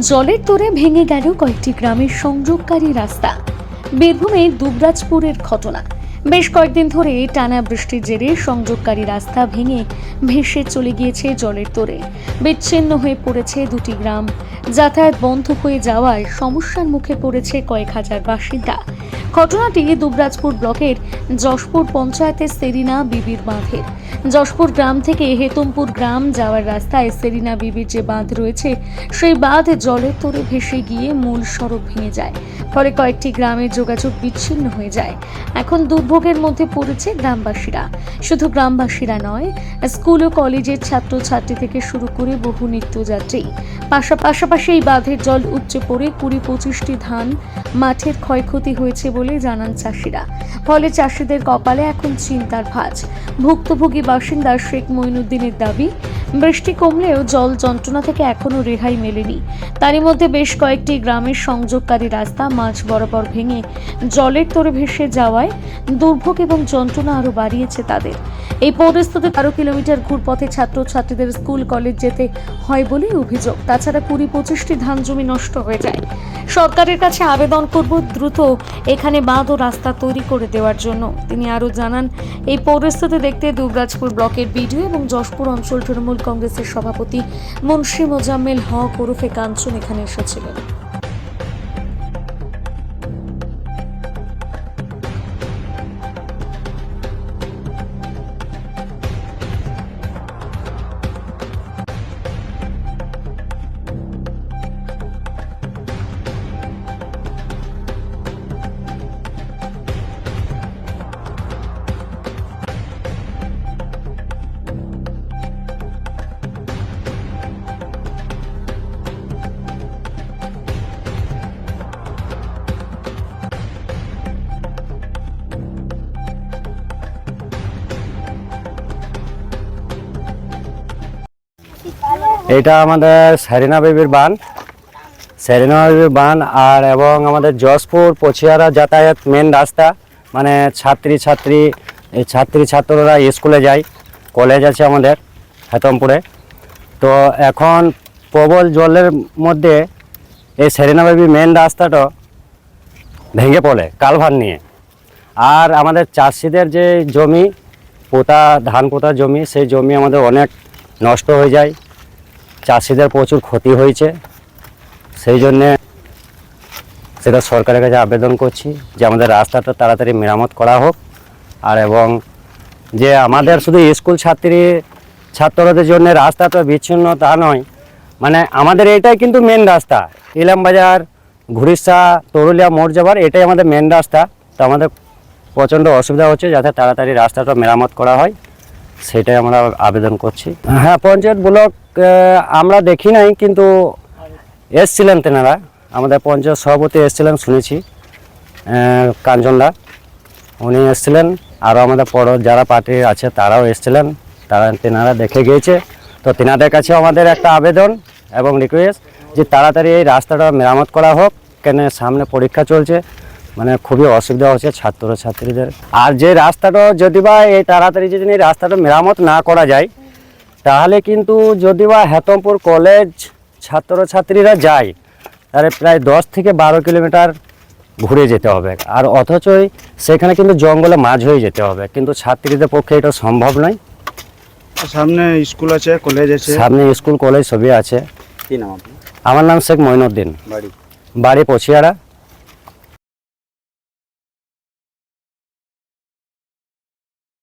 জলের তোরে ভেঙে গেল কয়েকটি গ্রামের সংযোগকারী রাস্তা। বীরভূমে দুবরাজপুরের ঘটনা। বেশ কয়েকদিন ধরে টানা বৃষ্টির জেরে সংযোগকারী রাস্তা ভেঙে ভেসে চলে গিয়েছে জলের তোরে। বিচ্ছিন্ন হয়ে পড়েছে দুটি গ্রাম। যাতায়াত বন্ধ হয়ে যাওয়ায় সমস্যার মুখে পড়েছে কয়েক হাজার বাসিন্দা। ঘটনাটি দুবরাজপুর ব্লকের যশপুর পঞ্চায়েতের সেরিনা বিবির বাঁধের। যশপুর গ্রাম থেকে হেতমপুর গ্রাম যাওয়ার রাস্তায় সেরিনা বিবির যে বাঁধ রয়েছে, সেই বাঁধ জলের তোরে ভেসে গিয়ে মূল সড়ক ভেঙে যায়। ফলে কয়েকটি গ্রামের যোগাযোগ বিচ্ছিন্ন হয়ে যায়। এখন দুর্ভোগের মধ্যে পড়েছে গ্রামবাসীরা। শুধু গ্রামবাসীরা নয়, স্কুল ও কলেজের ছাত্রছাত্রী থেকে শুরু করে বহু নিত্যযাত্রী। পাশা পাশাপাশি এই বাঁধের জল উপচে পড়ে কুড়ি পঁচিশটি ধান মাঠের ক্ষয়ক্ষতি হয়েছে বলে জানান চাষিরা। ফলে চাষিদের কপালে এখন চিন্তার ভাঁজ। ভুক্তভোগী বাসিন্দা শেখ মঈনুদ্দিনের দাবি, বৃষ্টি কমলেও জল যন্ত্রণা থেকে এখনও রেহাই মেলেনি। তারই মধ্যে বেশ কয়েকটি গ্রামের সংযোগকারী রাস্তা মাঝ বরাবর ভেঙে জলের তোরে ভেসে যাওয়ায় দুর্ভোগ এবং যন্ত্রণা আরও বাড়িয়েছে তাদের। এই পরিস্থিতি তেরো কিলোমিটার ঘুরপথে ছাত্রছাত্রীদের স্কুল, কলেজ যেতে হয় বলেই অভিযোগ। তাছাড়া কুড়ি পঁচিশটি ধান জমি নষ্ট হয়ে যায়। সরকারের কাছে আবেদন করব দ্রুত এখানে বাঁধ ও রাস্তা তৈরি করে দেওয়ার জন্য। তিনি আরও জানান, এই পরিস্থিতি দেখতে দুবরাজপুর ব্লকের বিডিও এবং যশপুর অঞ্চল তৃণমূল কংগ্রেসের সভাপতি মুন্সি মোজাম্মেল হক ওরফে কাঞ্চন এখানে এসেছিলেন। এটা আমাদের সেরিনা বেবির বান। সেরিনা বেবির বান আর এবং আমাদের যশপুর পছিয়ারা যাতায়াত মেন রাস্তা। মানে ছাত্রী ছাত্রী, এই ছাত্রী, ছাত্ররা স্কুলে যায়। কলেজ আছে আমাদের হেতমপুরে। তো এখন প্রবল জলের মধ্যে এই সেরিনা বেবির মেন রাস্তাটা ভেঙে পড়ে কালভার নিয়ে। আর আমাদের চাষিদের যে জমি, পোতা, ধান পোতা জমি, সেই জমি আমাদের অনেক নষ্ট হয়ে যায়। চাষিদের প্রচুর ক্ষতি হয়েছে। সেই জন্যে সেটা সরকারের কাছে আবেদন করছি যে আমাদের রাস্তাটা তাড়াতাড়ি মেরামত করা হোক। আর এবং যে আমাদের শুধু স্কুল ছাত্রী, ছাত্রদের জন্য রাস্তাটা বিচ্ছিন্ন তা নয় মানে আমাদের এটাই কিন্তু মেন রাস্তা। ইলামবাজার ঘুরিসা তরুলিয়া মোড় যাবার এটাই আমাদের মেন রাস্তা। তো আমাদের প্রচণ্ড অসুবিধা হচ্ছে যাতে তাড়াতাড়ি রাস্তাটা মেরামত করা হয়। সেটাই আমরা আবেদন করছি। হ্যাঁ পঞ্চায়েত ব্লক আমরা দেখি নাই, কিন্তু এসছিলেন তেনারা। আমাদের পঞ্চায়েত সভাপতি এসছিলেন, শুনেছি। কাঞ্চনদা উনি এসছিলেন। আরও আমাদের পর, যারা পার্টি আছে, তারাও এসছিলেন। তারা তেনারা দেখে গিয়েছে। তো তেনাদের কাছে আমাদের একটা আবেদন এবং রিকোয়েস্ট যে তাড়াতাড়ি এই রাস্তাটা মেরামত করা হোক, কেন সামনে পরীক্ষা চলছে। মানে খুবই অসুবিধা হচ্ছে ছাত্র ছাত্রীদের আর যে রাস্তাটা যদি বা এই তাড়াতাড়ি যদি এই রাস্তাটা মেরামত না করা যায় তাহলে কিন্তু যদি বা হেতমপুর কলেজ ছাত্রছাত্রীরা যায় তাহলে প্রায় দশ থেকে বারো কিলোমিটার ঘুরে যেতে হবে। আর অথচই সেখানে কিন্তু জঙ্গলে মাঝ হয়ে যেতে হবে। কিন্তু ছাত্রীদের পক্ষে এটা সম্ভব নয়। সামনে স্কুল আছে কলেজ আছে? সামনে স্কুল কলেজ সবই আছে। কি নাম আমার নাম শেখ মঈনুদ্দিন বাড়ি? বাড়ি পছিয়ারা